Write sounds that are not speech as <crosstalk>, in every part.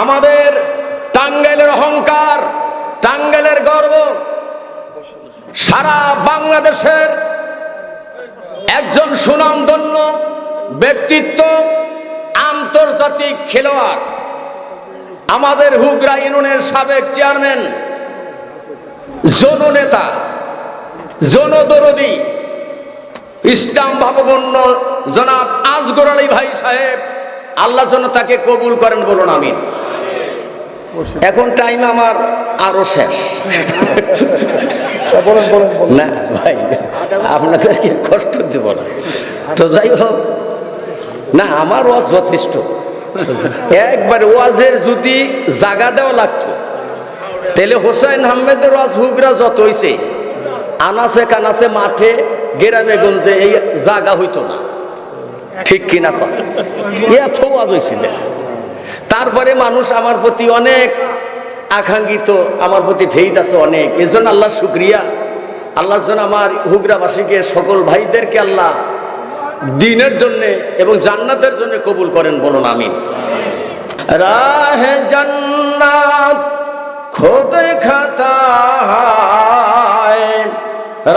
আমাদের টাঙ্গাইলের অহংকার, টাঙ্গাইলের গর্ব, সারা বাংলাদেশের একজন সুনামধন্য ব্যক্তিত্ব, আন্তর্জাতিক খেলোয়াড়, আমাদের হুগরা ইউনিয়নের সাবেক চেয়ারম্যান, জননেতা, জনদরদী ইসলাম ভাববন্য জনাব আজগর আলী ভাই সাহেব আল্লাহ যেন তাকে কবুল করেন বলুন আমিন। এখন টাইম আমার আরও শেষ। বলেন না ভাই আপনাদেরকে কষ্ট দেব না। তো যাই হোক না আমার ওয়াজ যথেষ্ট। একবার ওয়াজের যদি জাগা দেওয়া লাগতো তাহলে হোসেন আহমেদের ওয়াজ হুগরা যত হইছে আনাসে কানাসে মাঠে গেরামে গঞ্জে এই জাগা হইতো না। ঠিক কিনা কর এত হয়েছিল তারপরে মানুষ আমার প্রতি অনেক আকাঙ্ক্ষিত, আমার প্রতি ফেইদ আছে অনেক। এজন্য আল্লাহ শুক্রিয়া। আল্লাহ যেন আমার হুগরাবাসীকে, সকল ভাইদেরকে আল্লাহ দিনের জন্য এবং জান্নাতের জন্য কবুল করেন বলুন রাহে জান্নাত খোদ খাতা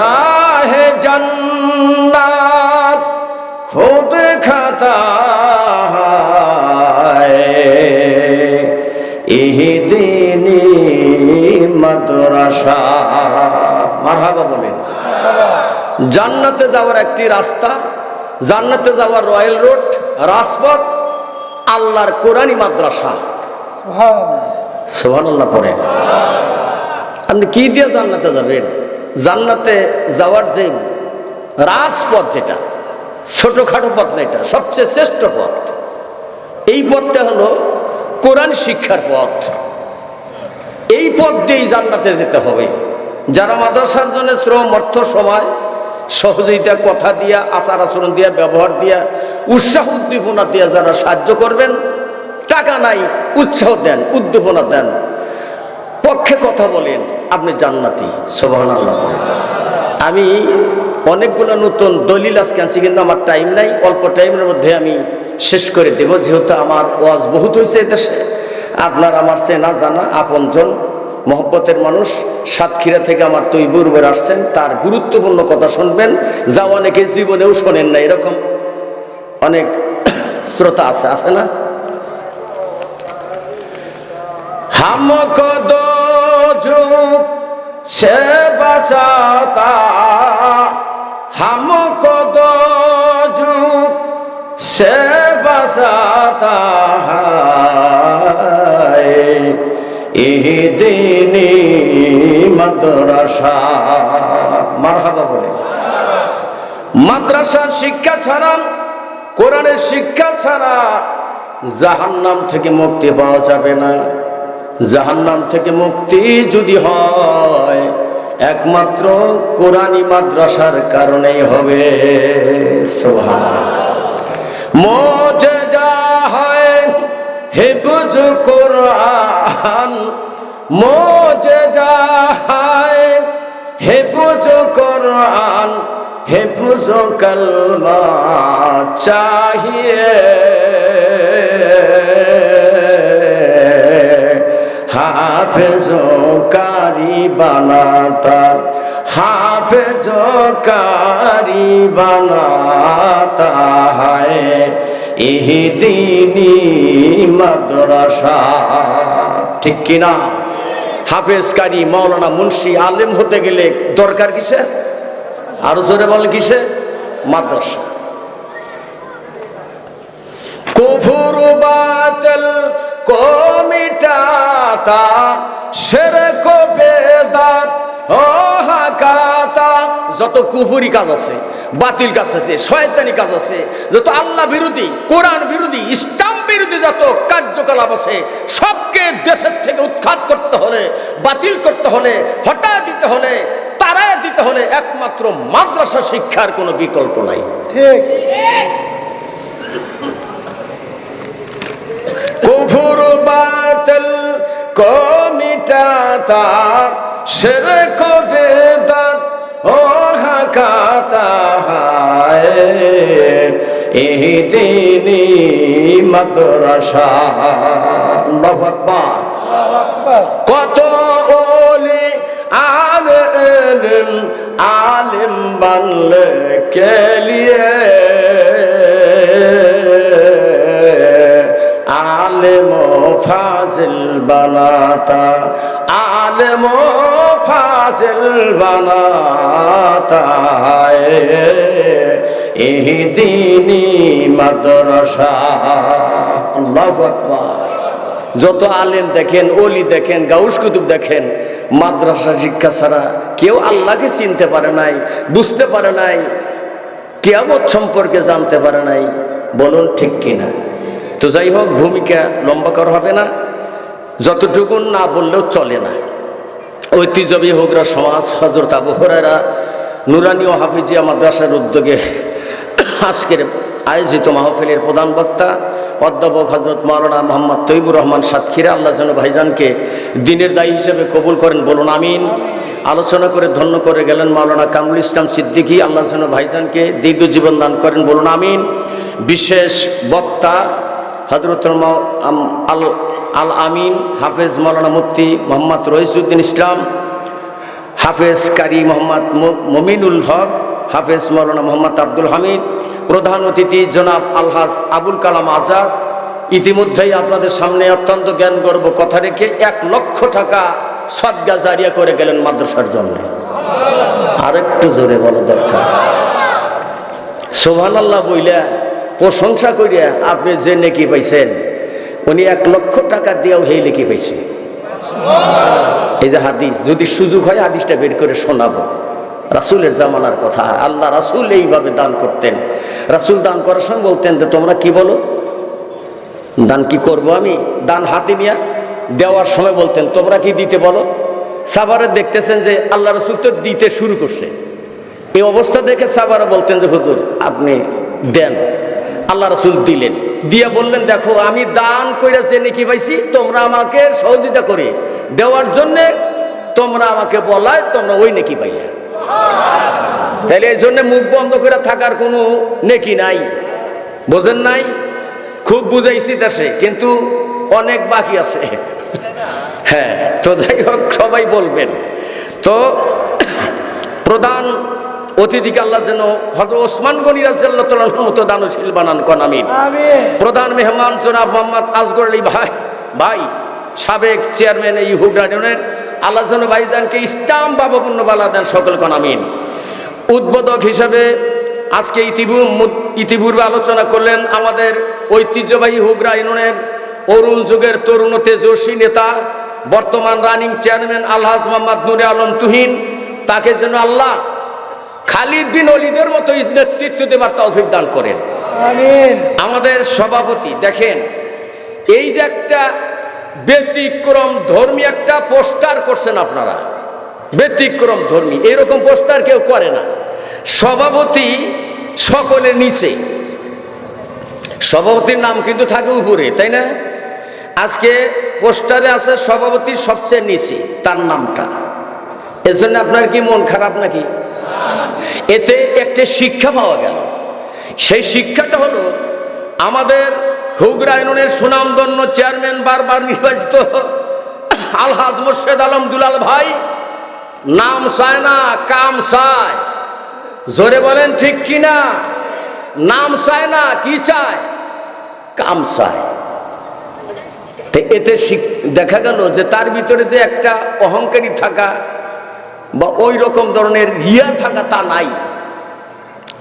রাহে জান্নাত খোদ খাতা ইহদিনী মাদ্রাসা। মারহাবা বলেন। জান্নাতে যাওয়ার একটি রাস্তা, জান্নাতে যাওয়ার রয়্যাল রোড, রাজপথ, আল্লাহর কোরআনী মাদ্রাসা। সোহান আল্লাহ পরে আপনি কি দিয়ে জান্নাতে যাবেন? জান্নাতে যাওয়ার যে রাজপথ যেটা, ছোটখাটো পথ না এটা, সবচেয়ে শ্রেষ্ঠ পথ। এই পথটা হলো কোরআন শিক্ষার পথ। এই পথ দিয়েই জান্নাতে যেতে হবে। যারা মাদ্রাসার জন্য শ্রম, অর্থ, সময়, সহযোগিতা, কথা দিয়া, আচার আচরণ দিয়া, ব্যবহার দিয়া, উৎসাহ উদ্দীপনা দিয়া যারা সাহায্য করবেন, টাকা নাই, উৎসাহ দেন, উদ্দীপনা দেন। পক্ষে কথা বলেন, আপনি জান্নাতি সোভান আমি অনেকগুলো নতুন দলিল আজকে আনছি, কিন্তু আমার টাইম নাই, অল্প টাইমের মধ্যে আমি শেষ করে দেব। যেহেতু আমার ওয়াজ বহুত হয়েছে এদেশে আপনার আমার চেনা, জানা, আপনজন, মহব্বতের মানুষ, সাতক্ষীরা থেকে আমার তৈবুর বের আসছেন, তার গুরুত্বপূর্ণ কথা শুনবেন। যা অনেকে জীবনেও শোনেন না এরকম। অনেক <coughs> শ্রোতা আছে আছে না? হামক দোজ সে বাসা हमको दो जुग से बसाता है यह दीनी মাদ্রাসা মারহাবা বলে মাদ্রাসার শিক্ষা ছাড়া কোরআনের শিক্ষা ছাড়া জাহান্নাম থেকে মুক্তি পাওয়া যাবে না জাহান্নাম থেকে মুক্তি যদি হয় একমাত্র কোরআনি মাদ্রাসার কারণেই হবে। মজে যা কোরআন। মজে যা কোরআন। হেফুজ কলমা চাহিয়ে। হাফেজ কারি বানাতা হাফেজ কারি বানাতা হায় ইহদিনী মাদ্রাসা। ঠিক কিনা হাফেজ কারি মৌলানা মুন্সি আলেম হতে গেলে দরকার কিসে? আরও জোরে বল কিসে? মাদ্রাসা। কুফুর বাতিল শিরক বেদাত ও হাকাতা যত কুফুরি কাজ আছে, বাতিল কাজ আছে, শয়তানি কাজ আছে, যত আল্লাহ বিরোধী, কোরআন বিরোধী, ইসলাম বিরোধী যত কার্যকলাপ আছে, সবকে দেশের থেকে উৎখাত করতে হলে, বাতিল করতে হলে, হটায় দিতে হলে, তারায় দিতে হলে একমাত্র মাদ্রাসা শিক্ষার কোনো বিকল্প নাই। ঠিক। ফুরবাতল কমিটাতা শের কবেদাত ও হাকাতা এই দিনই মাদ্রাসা। আল্লাহু ফাজিল বানাতা, আলেম ফাজিল বানাতা এহদিনী মাদ্রাসা। যত আলেম দেখেন অলি দেখেন, গাউস কুতুব দেখেন, মাদ্রাসা শিক্ষা ছাড়া কেউ আল্লাহকে চিনতে পারে নাই, বুঝতে পারে নাই, কেয়ামত সম্পর্কে জানতে পারে নাই। বলুন ঠিক কিনা? তো যাই হোক, ভূমিকা লম্বা কর হবে না। যতটুকুন না বললেও চলে না। ঐতিহ্যবী হোকরা সমাজ হজরত আবু হরারা নুরানি ও হাফিজিয়া মাদ্রাসার উদ্যোগে আজকের আয়োজিত মাহফিলের প্রধান বক্তা, অধ্যাপক হজরত মাওলানা মোহাম্মদ তৈবুর রহমান সাতক্ষীরা, আল্লাহ যেন ভাইজানকে দিনের দায়ী হিসেবে কবুল করেন, বলুন আমিন। আলোচনা করে ধন্য করে গেলেন মাওলানা কামরুল ইসলাম সিদ্দিকী, আল্লাহ যেন ভাইজানকে দীর্ঘ জীবন দান করেন, বলুন আমিন। বিশেষ বক্তা হজরত আল আল আমিন, হাফেজ মৌলানা মুফতি মোহাম্মদ রহিসুদ্দিন ইসলাম, হাফেজ কারি মোহাম্মদ মমিনুল হক, হাফেজ মৌলানা মোহাম্মদ আব্দুল হামিদ, প্রধান অতিথি জনাব আলহাজ আবুল কালাম আজাদ। ইতিমধ্যেই আপনাদের সামনে অত্যন্ত জ্ঞান গর্ব কথা রেখে এক লক্ষ টাকা সদ্গা জারিয়া করে গেলেন মাদ্রাসার জন্য। আরেকটু জোরে বলা দরকার। সোভান আল্লাহ বইলা প্রশংসা করিয়া আপনি যে নেকি পাইছেন, উনি এক লক্ষ টাকা দিয়েও হেই লেখি পাইছে। এই যে হাদিস, যদি সুযোগ হয় হাদিসটা বের করে শোনাবো। রাসুলের জামানার কথা, আল্লাহ রাসুল এইভাবে দান করতেন। রাসুল দান করার সময় বলতেন যে, তোমরা কি বলো? দান কি করব আমি? দান হাতে নিয়ে দেওয়ার সময় বলতেন, তোমরা কি দিতে বলো? সাভারে দেখতেছেন যে আল্লাহ রসুল তো দিতে শুরু করছে। এই অবস্থা দেখে সাবারা বলতেন যে, হুজুর, আপনি দেন। আল্লাহ রসুল দিলেন। দিয়ে বললেন, দেখো, আমি দান কইরা যে নাকি পাইছি, তোমরা আমাকে সহযোগিতা করে। দেওয়ার জন্যে তোমরা আমাকে বলায়, তোমরা ওই নেকি পাইলে। তাহলে এই জন্য মুখ বন্ধ করে থাকার কোনো নেকি নাই। বোঝেন নাই? খুব বুঝাইছি দেশে, কিন্তু অনেক বাকি আছে। হ্যাঁ তো যাই হোক, সবাই বলবেন। তো প্রধান অতিথিকে আল্লাহ যেন হজরত ওসমান গনি রাজ্লাহ মতো দানশীল বানান কন আমিন। প্রধান মেহমান জনাব মোহাম্মদ আজগর আলী ভাই ভাই সাবেক চেয়ারম্যান এই হুগরা ইউনিয়নের আল্লাহ যেন ভাইদানকে ইসলাম বাবপূর্ণ বালা দেন সকল কন আমিন। উদ্বোধক হিসেবে আজকে ইতিপূর্ব ইতিপূর্বে আলোচনা করলেন আমাদের ঐতিহ্যবাহী হুগরা ইউনিয়নের অরুণ যুগের তরুণ তেজস্বী নেতা বর্তমান রানিং চেয়ারম্যান আলহাজ মোহাম্মদ নুরে আলম তুহিন। তাকে যেন আল্লাহ খালিদ বিন অলিদের মতো নেতৃত্ব দেবার তৌফিক দান করেন। আমাদের সভাপতি দেখেন এই যে একটা ব্যতিক্রম ধর্মী একটা পোস্টার করছেন আপনারা। ব্যতিক্রম ধর্মী এরকম পোস্টার কেউ করে না। সভাপতি সকলের নিচে। সভাপতির নাম কিন্তু থাকে উপরে তাই না? আজকে পোস্টারে আছে সভাপতি সবচেয়ে নিচে তার নামটা। এর জন্য আপনার কি মন খারাপ নাকি? এতে একটি শিক্ষা পাওয়া গেল। সেই শিক্ষাটা হলো, আমাদের হুগরা ইউনিয়নের সুনামধন্য চেয়ারম্যান বারবার নির্বাচিত আলহাজ মোর্শেদ আলম দুলাল ভাই, নাম চায় না, কাম চায়। জোরে বলেন ঠিক কি না? নাম চায় না, কি চায়? কাম চায়। এতে দেখা গেল যে তার ভিতরে যে একটা অহংকারী থাকা বা ওই রকম ধরনের রিয়া থাকা তা নাই।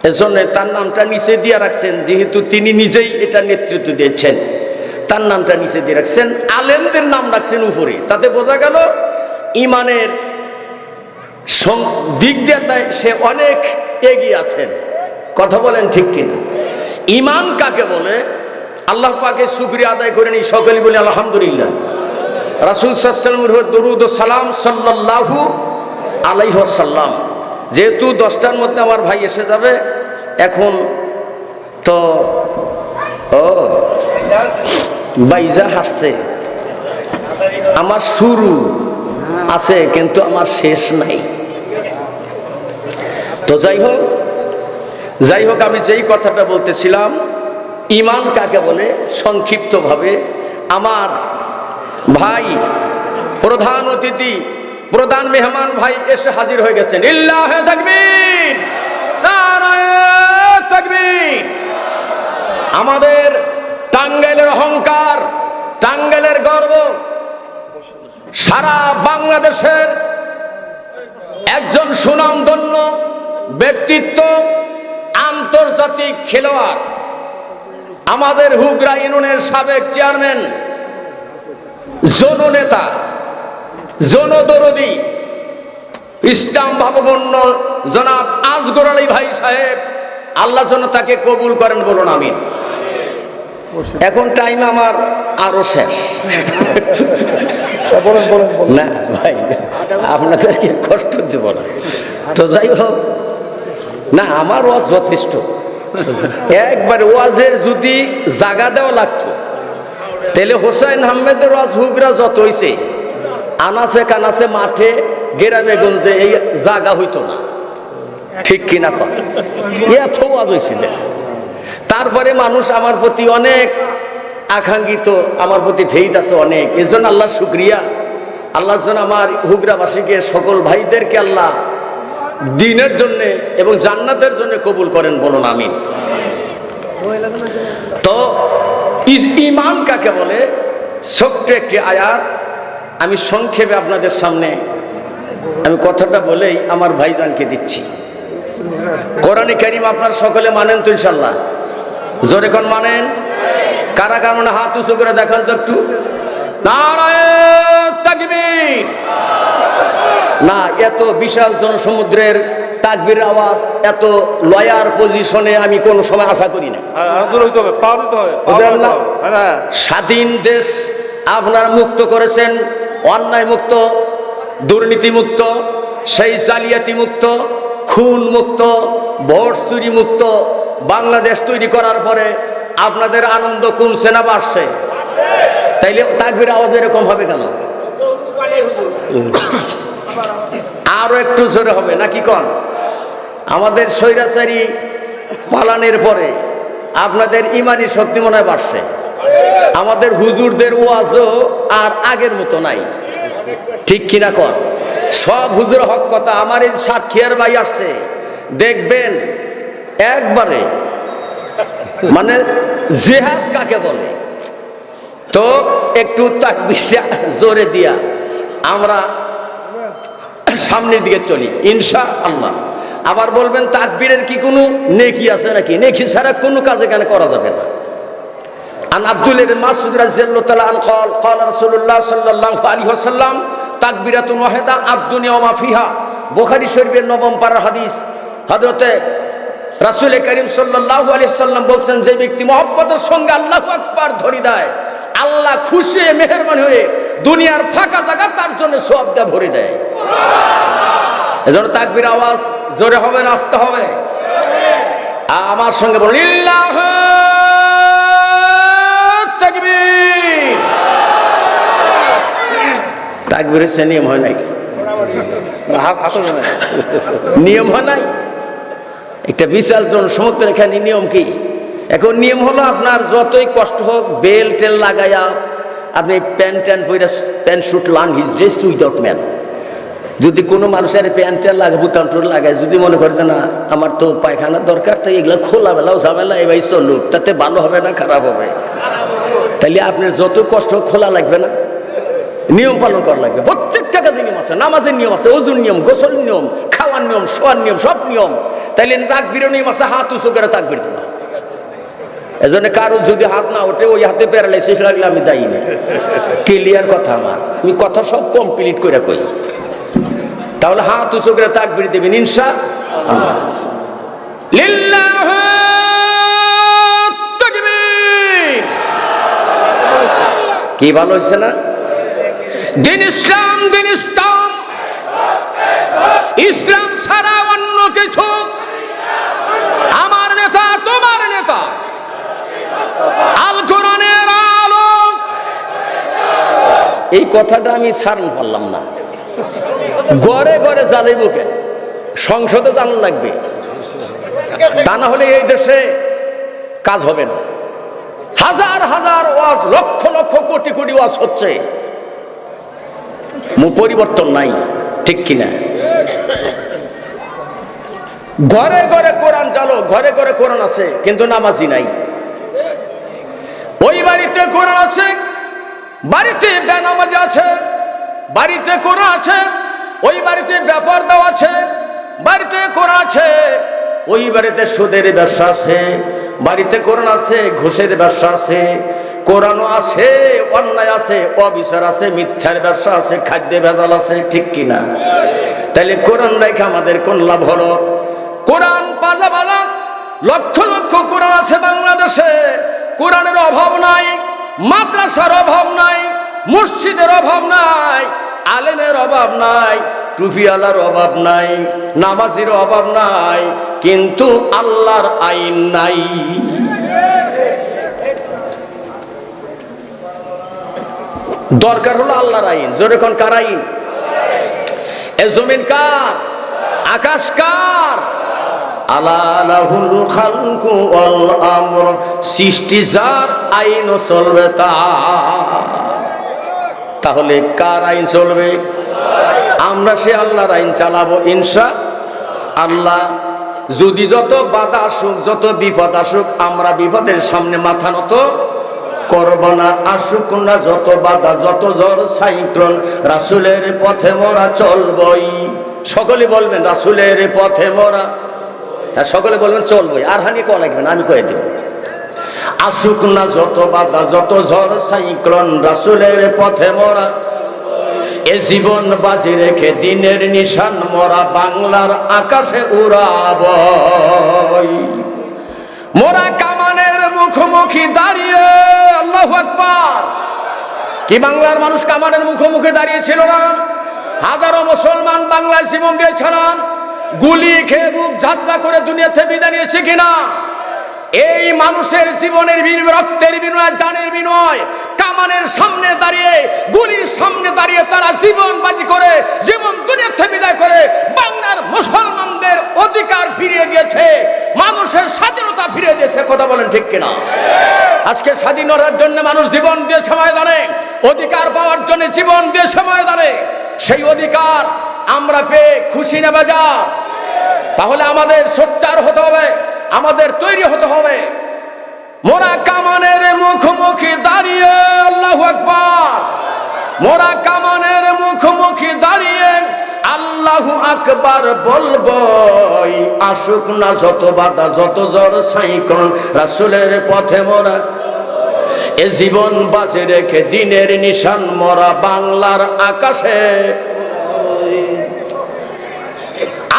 এজন্য তার নামটা নিচে দিয়ে রাখছেন, যেহেতু তিনি নিজেই এটা নেতৃত্ব দিয়েছেন। তার নামটা নিচে দিয়ে রাখছেন, আলেমদের নাম রাখছেন উপরে। তাতে বোঝা গেল, ইমানের দিক দিয়ে সে অনেক এগিয়ে আছেন। কথা বলেন ঠিক কিনা? ইমান কাকে বলে? আল্লাহ পাকে শুক্রিয়া আদায় করে নি সকলে বলে আলহামদুলিল্লাহ। রাসুল সাল্লামের দরুদ সালাম সাল্লাল্লাহু আলাইহসাল্লাম যেহেতু দশটার মধ্যে আমার ভাই এসে যাবে, এখন তো, ও, বাইজা হাসছে আমার শুরু আছে, কিন্তু আমার শেষ নাই। তো যাই হোক যাই হোক, আমি যেই কথাটা বলতেছিলাম, ইমান কাকে বলে? সংক্ষিপ্তভাবে, আমার ভাই প্রধান অতিথি প্রধান মেহমান ভাই এসে হাজির হয়ে গেছেন। ইল্লাহ তাকবীর। তাকবীর। আমাদের টাঙ্গাইলের অহংকার, টাঙ্গাইলের গর্ব সারা বাংলাদেশের একজন সুনামধন্য ব্যক্তিত্ব, আন্তর্জাতিক খেলোয়াড়, আমাদের হুগরা ইউনিয়নের সাবেক চেয়ারম্যান জননেতা জনদরদি। ইসলাম ভাববন্য জনাব আজগর আলী ভাই সাহেব, আল্লাহ যেন তাকে কবুল করেন বলুন, আমিন। এখন টাইম আমার আরও শেষ। না ভাই, আপনাদেরকে কষ্ট দেব না। তো যাই হোক, না, আমার ওয়াজ যথেষ্ট। একবার ওয়াজের যদি জাগা দেওয়া লাগতো, তাহলে হোসেন আহমেদের ওয়াজ হুগরা যত হইছে। আনাসে কানাসে মাঠে, গেরামে গঞ্জে এই জাগা হইতো না। ঠিক কিনা কর তারপরে মানুষ আমার প্রতি অনেক আকাঙ্ক্ষিত, আমার প্রতি ফেইদ আছে অনেক। এজন্য আল্লাহ শুক্রিয়া। আল্লাহ আমার হুগরাবাসীকে, সকল ভাইদেরকে আল্লাহ দিনের জন্য এবং জান্নাতের জন্য কবুল করেন বলুন, আমিন। তো ইমান কাকে বলে? ছোট্ট একটি আয়াত। আমি সংক্ষেপে আপনাদের সামনে আমি কথাটা বলেই আমার ভাইজানকে দিচ্ছি। কোরআনে কারিম আপনার সকলে মানেন তো ইনশাল্লাহ জোরে কোন মানেন? কারা কারণে হাত উঁচু করে দেখান তো একটু? না এত বিশাল জনসমুদ্রের তাকবির আওয়াজ এত লয়ার পজিশনে আমি কোনো সময় আশা করি না? হবে। হ্যাঁ না স্বাধীন দেশ আপনারা মুক্ত করেছেন অন্যায় মুক্ত দুর্নীতি মুক্ত সেই জালিয়াতি মুক্ত খুন মুক্ত ভোট চুরি মুক্ত বাংলাদেশ তৈরি করার পরে আপনাদের আনন্দ কমছে না বাড়ছে তাইলে তাকবির আওয়াজ এরকম হবে কেন? আরও একটু জোরে হবে, নাকি কন? আমাদের স্বৈরাচারী পালানের পরে আপনাদের ইমানি শক্তি মনে বাড়ছে। আমাদের হুজুরদের ওয়াজও আর আগের মতো নাই। ঠিক কিনা কর সব হুজুর হক কথা আমার এই সাতক্ষিয়ার ভাই আসছে। দেখবেন, একবারে মানে জেহাদ কাকে বলে? তো একটু তাকবির জোরে দিয়া আমরা সামনের দিকে চলি ইনশা আল্লাহ আবার বলবেন, তাকবীরের কি কোনো নেকি আছে নাকি? নেকি ছাড়া কোনো কাজ এখানে করা যাবে না। আন আব্দুল মাসুদ রাদিয়াল্লাহু তাআলা আন قال قال رسول الله صلى الله عليه وسلم তাকবীরাতুন ওয়াহিদা আদ-দুনিয়া ওয়া মা ফিহা বুখারী শরীফের নবম পারা হাদিস হযরতে রাসূল করিম সাল্লাল্লাহু আলাইহি সাল্লাম বলছেন যে ব্যক্তি মহব্বতের সঙ্গে আল্লাহু আকবার ধরি দেয় আল্লাহ খুশি হয়ে মেহেরবানি হয়ে দুনিয়ার ফাঁকা জায়গা তার জন্য সওয়াব দেয়া ভরে দেয় এজন্য তাকবীর আওয়াজ জোরে হবে না আসতে হবে আমার সঙ্গে বলুন ইল্লাহ তাকবীর। তাকবীরের সে নিয়ম হয় নাই। নিয়ম হয় নাই। একটা বিশাল জন এখানে নিয়ম কি? এখন নিয়ম হলো আপনার যতই কষ্ট হোক বেল টেল লাগাইয়া আপনি প্যান্ট ট্যান্ট পরে প্যান্ট শুট লান হিজ ড্রেস উইদাউট ম্যান। যদি কোনো মানুষের প্যান্ট ট্যান্ট লাগে বুতাম টুর লাগায় যদি মনে করে না আমার তো পায়খানার দরকার তো এগুলো খোলা মেলাও ঝামেলা এবার চলুক তাতে ভালো হবে না খারাপ হবে? তাইলে আপনার যত কষ্ট খোলা লাগবে না। নিয়ম পালন করা লাগবে। প্রত্যেকটা কাজে নিয়ম আছে। নামাজের নিয়ম আছে ওজুর নিয়ম গোসল নিয়ম, খাওয়ার নিয়ম, শোয়ার নিয়ম, সব নিয়ম। তাইলে তাকবিরের নিয়ম আছে, হাত উঁচু করে তাকবির দেওয়া। এজন্য কারও যদি হাত না ওঠে, ওই হাতে প্যারালাইসিস লাগলে আমি দায়ী না। ক্লিয়ার কথা আমার। আমি কথা সব কমপ্লিট করে কই। তাহলে হাত উঁচু করে তাকবির দেবেন, ইনশা আল্লাহ। কি ভালো হয়েছে না? দিন ইসলাম দিন ইসলাম। ইসলাম ছাড়া অন্য কিছু। আমার নেতা তোমার নেতা। আল কোরআনের আলো এই কথাটা আমি ছাড়ন পারলাম না। গড়ে গড়ে জ্বালাই বুকে সংসদে জানান লাগবে। তা না হলে এই দেশে কাজ হবে না। হাজার হাজার ওয়াজ, লক্ষ লক্ষ কোটি কোটি ওয়াজ হচ্ছে। পরিবর্তন নাই, ঠিক কিনা? ঘরে ঘরে কোরআন চালো, ঘরে ঘরে কোরআন আছে, কিন্তু নামাজি নাই। ওই বাড়িতে কোরআন আছে, বাড়িতে বেনামাজি আছে, বাড়িতে কোরআন আছে, ওই বাড়িতে ব্যাপার দেওয়া আছে, বাড়িতে কোরআন আছে, ওই বাড়িতে সুদের ব্যবসা আছে বাড়িতে কোরআন আছে, ঘুষের ব্যবসা আছে, কোরআনও আছে, অন্যায় আছে, অবিচার আছে, মিথ্যার ব্যবসা আছে, খাদ্যে ভেজাল আছে, ঠিক কিনা? তাইলে কোরআন দেখে আমাদের কোন লাভ হলো? কোরআন পাজা বালা লক্ষ লক্ষ কোরআন আছে বাংলাদেশে। কোরআনের অভাব নাই, মাদ্রাসার অভাব নাই, মসজিদের অভাব নাই, আলেমের অভাব নাই টুপিওয়ালার অভাব নাই, নামাজির অভাব নাই, কিন্তু আল্লাহর আইন নাই। দরকার হলো আল্লাহর আইন। জোরে কোন কার আইন? এ জমিন কার? আকাশ কার? তাহলে কার আইন চলবে? আমরা সে আল্লাহর আইন চালাবো, ইনশা আল্লাহ। যদি যত বাধা আসুক, যত বিপদ আসুক, আমরা বিপদের সামনে মাথা নত করব না। আসুক না যত বাধা, যত জ্বর, সাইক্লোন, রাসুলের পথে মোরা চলবই। সকলে বলবেন, রাসুলের পথে মোরা। হ্যাঁ সকলে বলবেন, চলবই। আর হানি কল লাগবে না, আমি কয়ে দেব। আসুক না যত বাধা, যত ঝড় সাইক্লোন, রাসুলের পথে মোরা। এ জীবন বাজি রেখে দিনের নিশান মোরা বাংলার আকাশে উড়াব মোরা কামানের মুখোমুখি দাঁড়িয়ে, আল্লাহ আকবার। কি বাংলার মানুষ কামানের মুখোমুখি দাঁড়িয়েছিল না? হাজারো মুসলমান বাংলায় জীবন দিয়েছে না? গুলি খেয়ে বুক যাত্রা করে দুনিয়াতে বিদায় নিয়েছে কিনা? এই মানুষের জীবনের বিনিময়, রক্তের বিনিময়, জানের বিনিময়, কামানের সামনে দাঁড়িয়ে, গুলির সামনে দাঁড়িয়ে তারা জীবন বাজি করে, জীবন দুনিয়াতে বিদায় করে, বাংলার মুসলমানদের অধিকার ফিরিয়ে দিয়েছে, মানুষের স্বাধীনতা ফিরিয়ে দিয়েছে, কথা বলেন ঠিক কিনা? আজকে স্বাধীনতার জন্য মানুষ জীবন দিয়ে দিয়েছে ময়দানে, অধিকার পাওয়ার জন্য জীবন দিয়েছে ময়দানে, সেই অধিকার আমরা পেয়ে খুশি নেবে যা তাহলে আমাদের সোচ্চার হতে হবে। আমাদের তৈরি হতে হবে। মোরা কামানের মুখোমুখি দাঁড়িয়ে, আল্লাহ আকবার। মোরা কামানের মুখোমুখি দাঁড়িয়ে, আল্লাহু আকবার বলব আসুক না যত বাধা, যত জ্বর, সাইক্লোন, রাসুলের পথে মোরা। এ জীবন বাঁচে রেখে দিনের নিশান মরা বাংলার আকাশে।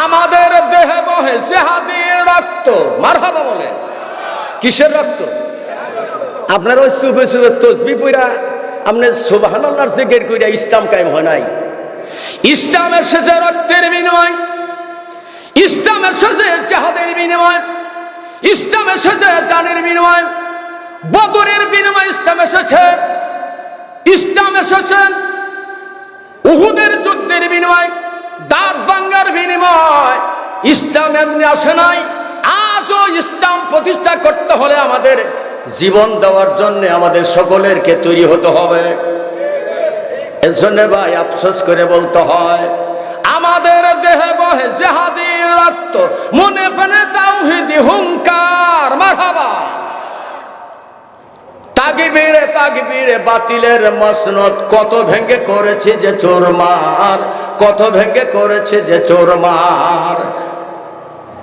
আমাদের দেহে বহে জেহাদি রক্ত, মারহাবা বলেন। কিসের রক্ত? আপনার ওই সুফে সুফে তসবি পুরা আপনি সুবহানাল্লাহর জিকির কইরা ইসলাম কায়েম হয় নাই। ইসলাম এসেছে রক্তের বিনিময় ইসলাম এসেছে জেহাদের বিনিময় ইসলাম এসেছে জানের বিনিময়, বদরের বিনিময় ইসলাম এসেছে ইসলাম এসেছে উহুদের যুদ্ধের বিনিময়, দাঁত ভাঙ্গার বিনিময়। ইসলাম এমনি আসে নাই। আজও ইসলাম প্রতিষ্ঠা করতে হলে আমাদের জীবন দেওয়ার জন্য আমাদের সকলেরকে তৈরি হতে হবে। এর জন্য ভাই আফসোস করে বলতে হয়, আমাদের দেহে বহে জেহাদি রক্ত, মনে প্রাণে তাওহিদি হুঙ্কার, মারহাবা। তাগিবিরে তাগিবিরে বাতিলের মসনত কত ভেঙ্গে করেছে যে চোরমার কত ভেঙ্গে করেছে যে চোরমার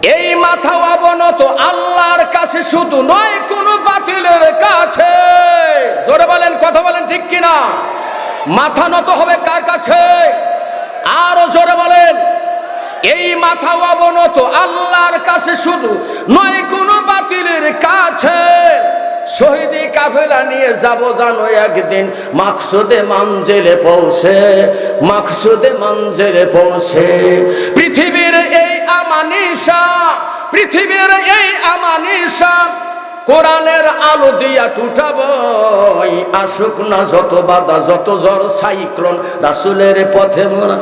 এই মাথা অবনত আল্লাহর কাছে শুধু নয়, কোন বাতিলের কাছে। জোরে বলেন, কথা বলেন ঠিক কিনা? মাথা নত হবে কার কাছে? আরও জোরে বলেন। এই মাথা অবনত আল্লাহর কাছে শুধু নয়, কোন বাতিলের কাছে। শহীদি কাফেলা নিয়ে যাব জানো একদিন, মাকসুদে মঞ্জিলে পৌঁছে, মাকসুদে মঞ্জিলে পৌঁছে। পৃথিবীর এই আমানিশা পৃথিবীর এই আমানিশা কোরআনের আলো দিয়া টুটাব। আসুক না যত বাধা, যত জ্বর, সাইক্লোন, রাসুলের পথে মোরা।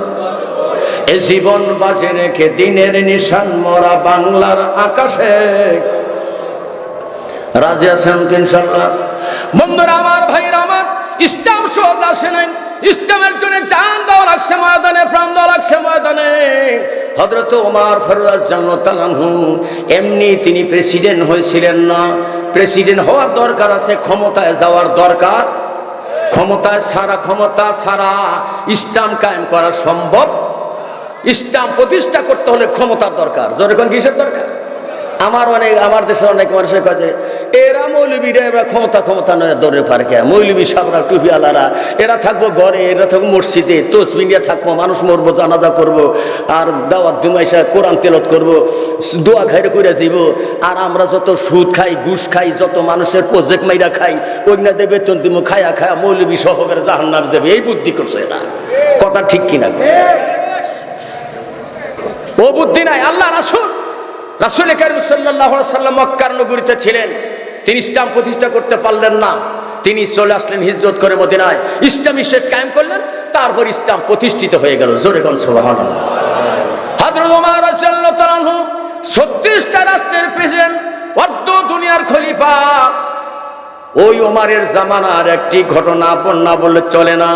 এ জীবন বাজে রেখে দিনের নিশান মরা বাংলার আকাশে। রাজি আছেন ইনশাল্লাহ বন্ধুরা, আমার ভাইরা, আমার ইসলাম সহজ আসে নাই। ইসলামের জন্য জান দেওয়া লাগছে ময়দানে, প্রাণ দেওয়া লাগছে ময়দানে। হজরত ওমার ফরুজ জান্নাতালাহু এমনি তিনি প্রেসিডেন্ট হয়েছিলেন না। প্রেসিডেন্ট হওয়ার দরকার আছে, ক্ষমতায় যাওয়ার দরকার। ক্ষমতায় সারা, ক্ষমতা সারা, ইসলাম কায়েম করা সম্ভব। ইসলাম প্রতিষ্ঠা করতে হলে ক্ষমতার দরকার। যখন কিসের দরকার? আমার অনেক, আমার দেশের অনেক মানুষের কাছে, এরা মৌলবীরা এরা ক্ষমতা ক্ষমতা নয় দৌড়ে পারে মৌলবী সাবরা, টুপিওয়ালারা, এরা থাকব ঘরে এরা থাকব মসজিদে তসমিনিয়া থাকব, মানুষ মরবো, জানাজা করব, আর দাওয়াত দুমাইশা কোরআন তেলত করব, দোয়া খাইরে করে যাইব, আর আমরা যত সুদ খাই, ঘুষ খাই, যত মানুষের প্রজেক্ট মাইরা খাই ওইনা দেবে দিব খায়া খায়া মৌলবী সহকারে জাহান্নার যাবে, এই বুদ্ধি করছে এরা। কথা ঠিক কিনা? ও বুদ্ধি নাই, আল্লাহ রাসুল। রাসুল করিম সাল্লাহ সাল্লাম মক্কার নগরীতে ছিলেন। তিনি ইসলাম প্রতিষ্ঠা করতে পারলেন না। তিনি চলে আসলেন হিজরত করে মদিনায়। ইসলামী শেখ কায়েম করলেন, তারপর ইসলাম প্রতিষ্ঠিত হয়ে গেল। জোরে গন সোহান 36টা রাষ্ট্রের প্রেসিডেন্ট অর্ধ দুনিয়ার খলিফা। ওই ওমারের জামানার একটি ঘটনা বন্যা বললে চলে না।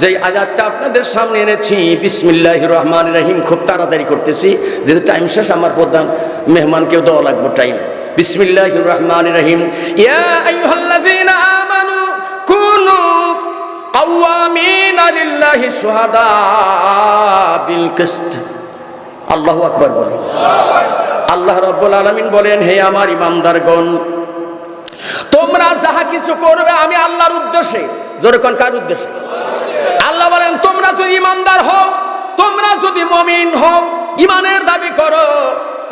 যে আজাদটা আপনাদের সামনে এনেছি বিসমিল্লাহ রহমান রহিম, খুব তাড়াতাড়ি করতেছি। যেহেতু টাইম শেষ, আমার প্রধান মেহমানকেও দেওয়া লাগবে টাইম বিসমিল্লাহ রহমান রহিম আল্লাহু আকবার বলেন। আল্লাহ রাব্বুল আলামিন বলেন, হে আমার ইমানদারগণ তোমরা যাহা কিছু করবে, আমি আল্লাহর উদ্দেশ্যে। জোরে কোন কার উদ্দেশ্যে? আল্লাহ বলেন, তোমরা যদি ইমানদার হও, তোমরা যদি মমিন হও, ইমানের দাবি করো,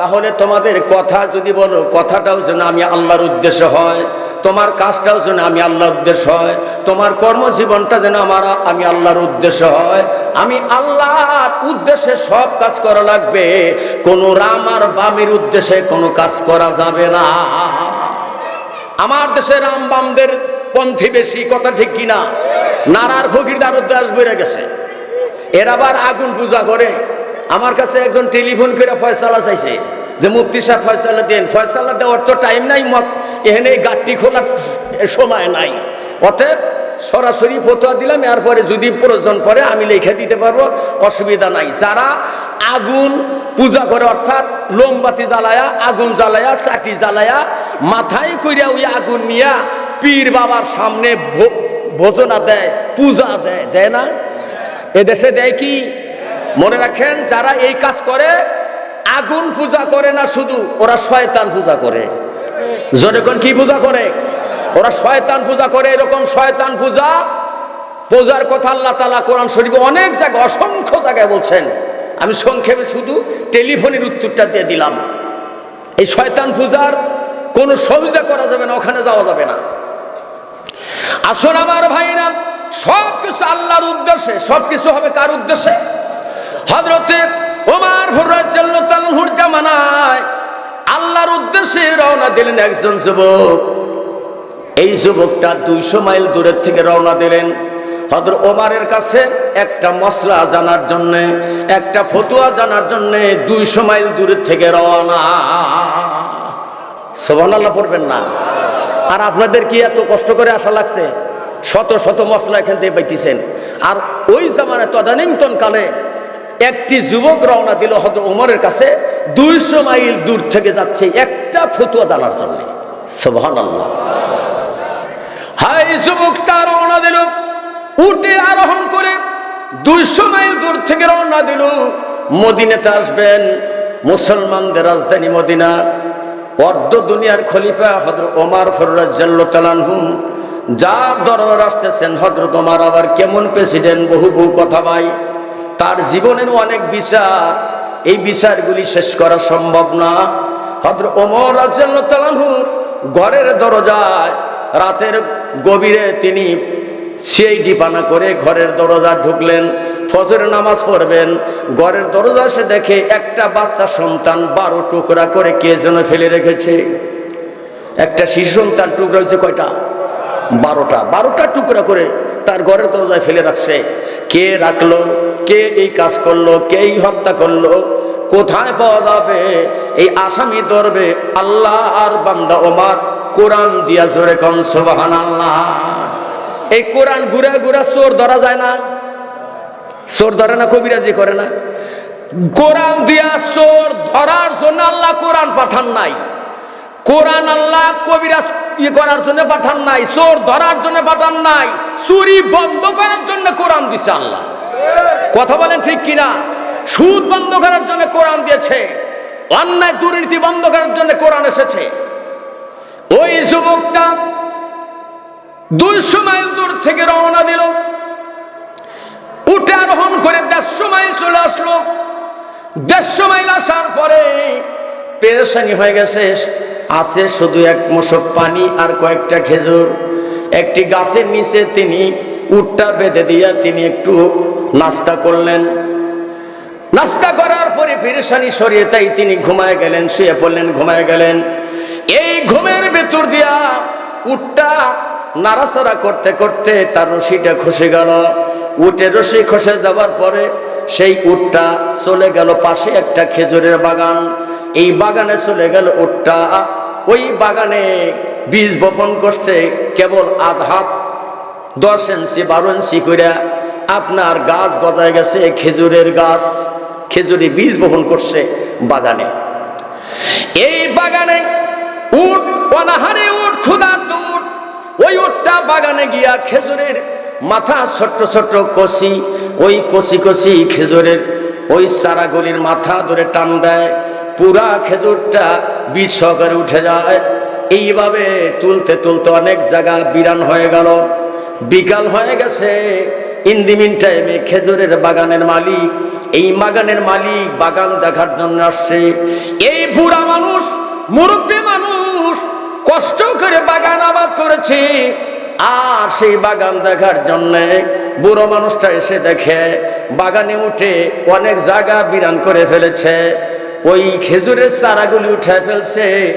তাহলে তোমাদের কথা যদি বলো, কথাটাও যেন আমি আল্লাহর উদ্দেশ্যে হয়, তোমার কাজটাও যেন আমি আল্লাহর উদ্দেশ্য হয়, তোমার কর্মজীবনটা যেন আমার, আমি আল্লাহর উদ্দেশ্য হয়, আমি আল্লাহর উদ্দেশ্যে সব কাজ করা লাগবে, কোনো রাম আর বামের উদ্দেশ্যে কোনো কাজ করা যাবে না। আমার দেশে রাম বামদের পন্থী বেশি, কথা ঠিক কিনা? নারার ফকির দারুদ্দে দাস বেড়ে গেছে। এর আবার আগুন পূজা করে। আমার কাছে একজন টেলিফোন করে ফয়সালা চাইছে। যে মুফতি সাহেব ফয়সালা দেন, ফয়সালা দেওয়ার তো টাইম নাই, মত এখানে গাঠটি খোলার সময় নাই। অতএব সরাসরি ফতোয়া দিলাম, এরপরে যদি প্রয়োজন পড়ে আমি লিখে দিতে পারব, অসুবিধা নাই। যারা আগুন পূজা করে, অর্থাৎ লোমবাতি জ্বালায়া, আগুন জ্বালায়া, চাটি জ্বালায়া, মাথায় কইরা ওই আগুন নিয়া পীর বাবার সামনে ভোজনা দেয়, পূজা দেয় দেয় না? এদেশে দেয় কি? মনে রাখেন, যারা এই কাজ করে আগুন পূজা করে না শুধু, ওরা শয়তান পূজা করে। জনগণ কি পূজা করে? ওরা শয়তান পূজা করে, এরকম শয়তান পূজা, পূজার কথা আল্লাহ তালা কোরআন শরীফে অনেক জায়গায়, অসংখ্য জায়গায় বলছেন। আমি সংক্ষেপে শুধু টেলিফোনের উত্তরটা দিয়ে দিলাম। এই শয়তান পূজার কোনো সুবিধা করা যাবে না, ওখানে যাওয়া যাবে না। আসুন আমার ভাইরা সব কিছু আল্লাহর উদ্দেশ্যে সব কিছু হবে কার উদ্দেশ্যে? হজরতে জামানায় আল্লাহর উদ্দেশ্যে রওনা দিলেন একজন যুবক। এই যুবকটা দুইশো মাইল দূরের থেকে রওনা দিলেন। হজর ওমারের কাছে একটা মশলা জানার জন্যে, একটা ফতুয়া জানার জন্যে দুইশো মাইল দূরের থেকে রওনা। সোভান আল্লাহ পড়বেন না। আর আপনাদের কি এত কষ্ট করে আসা লাগছে? শত শত মশলা এখান থেকে পাইতেছেন। আর ওই জামানায় তদানীন্তন কালে একটি যুবক রওনা দিল হয়তো ওমরের কাছে, দুইশো মাইল দূর থেকে যাচ্ছে একটা ফতুয়া জানার জন্য। আল্লাহ হাই যুবকটা রওনা দিল। উঠে আরোহণ করে দুইশো মাইল দূর থেকে রওনা দিল। মদিনাতে আসবেন মুসলমানদের রাজধানী মদিনা। অর্ধ দুনিয়ার খলিফা হজরত ওমার ফররাজ্লাহু যার দরবার আসতেছেন হজরত ওমার। আবার কেমন প্রেসিডেন্ট, বহু বহু কথা ভাই। তার জীবনের অনেক বিচার। এই বিচারগুলি শেষ করা সম্ভব না। হজরত ওমর রাজ্লাহুর ঘরের দরজায়, রাতের গভীরে তিনি সেই ডিপানা করে ঘরের দরজা ঢুকলেন। ফজরের নামাজ পড়বেন। ঘরের দরজা সে দেখে একটা বাচ্চা সন্তান বারো টুকরা করে কে যেন ফেলে রেখেছে। একটা শিশু সন্তান টুকরা হয়েছে কয়টা? বারোটা। বারোটা টুকরা করে তার ঘরের দরজায় ফেলে রাখছে। কে রাখল? কে এই কাজ করল, কে এই হত্যা করল, কোথায় পাওয়া যাবে? এই আসামি ধরবে আল্লাহ আর বান্দা ওমার। কোরআন দিয়া জোরে কম সোবাহান আল্লাহ এই কোরআন ঘুরে ঘুরে চোর ধরা যায় না। চোর ধরে না, কবিরাজি করে না। কোরআন দিয়া চোর ধরার জন্য আল্লাহ কোরআন পাঠান নাই। কোরআন আল্লাহ কবিরাজ ই করার জন্য পাঠান নাই, চোর ধরার জন্য পাঠান নাই, চুরি বন্ধ করার জন্য কোরআন দিছে আল্লাহ। কথা বলেন ঠিক কিনা? সুদ বন্ধ করার জন্য কোরআন দিয়েছে। অন্যায় দুর্নীতি বন্ধ করার জন্য কোরআন এসেছে। ওই যুবকটা দুইশো মাইল দূর থেকে রওনা দিল। উঠে আরোহণ করে দেড়শো মাইল চলে আসলো। দেড়শো মাইল আসার পরে পেরেশানি হয়ে গেছে। আছে শুধু এক মোশক পানি আর কয়েকটা খেজুর। একটি গাছের নিচে তিনি উটটা বেঁধে দিয়া তিনি একটু নাস্তা করলেন। নাস্তা করার পরে পেরেশানি সরিয়ে তাই তিনি ঘুমায় গেলেন, শুয়ে পড়লেন, ঘুমায় গেলেন। এই ঘুমের ভেতর দিয়া উটটা নাড়াচাড়া করতে করতে তার রশিটা খসে গেল। উটে রশি খসে যাওয়ার পরে সেই উটটা চলে গেল পাশে একটা খেজুরের বাগান। এই বাগানে চলে গেল উটটা। ওই বাগানে বীজ বপন করছে কেবল আধ হাত দশ ইঞ্চি, বারো ইঞ্চি করে আপনার গাছ গজায় গেছে, খেজুরের গাছ, খেজুরি বীজ বপন করছে বাগানে। এই বাগানে উট, অনাহারে উট, ক্ষুধার্ত উট, ওই উটটা বাগানে গিয়া খেজুরের মাথা ছোট্ট ছোট্ট কষি, ওই কষি কষি খেজুরের ওই চারাগুলির মাথা ধরে টান দেয়, পুরা খেজুরটা বীজ সহকারে উঠে যায়। এইভাবে তুলতে তুলতে অনেক জায়গা বিরান হয়ে গেল। বিকাল হয়ে গেছে। ইন্দিমিন টাইমে খেজুরের বাগানের মালিক, এই বাগানের মালিক বাগান দেখার জন্য আসছে। এই বুড়া মানুষ, মুরব্বী মানুষ কষ্ট করে বাগান আবাদ করেছে। আর সেই বাগান দেখার জন্য বুড়ো মানুষটা এসে দেখে, বাগানে উঠে অনেক জায়গা বিরান করে ফেলেছে। ওই খেজুরের চারাগুলি উঠে ফেলছে।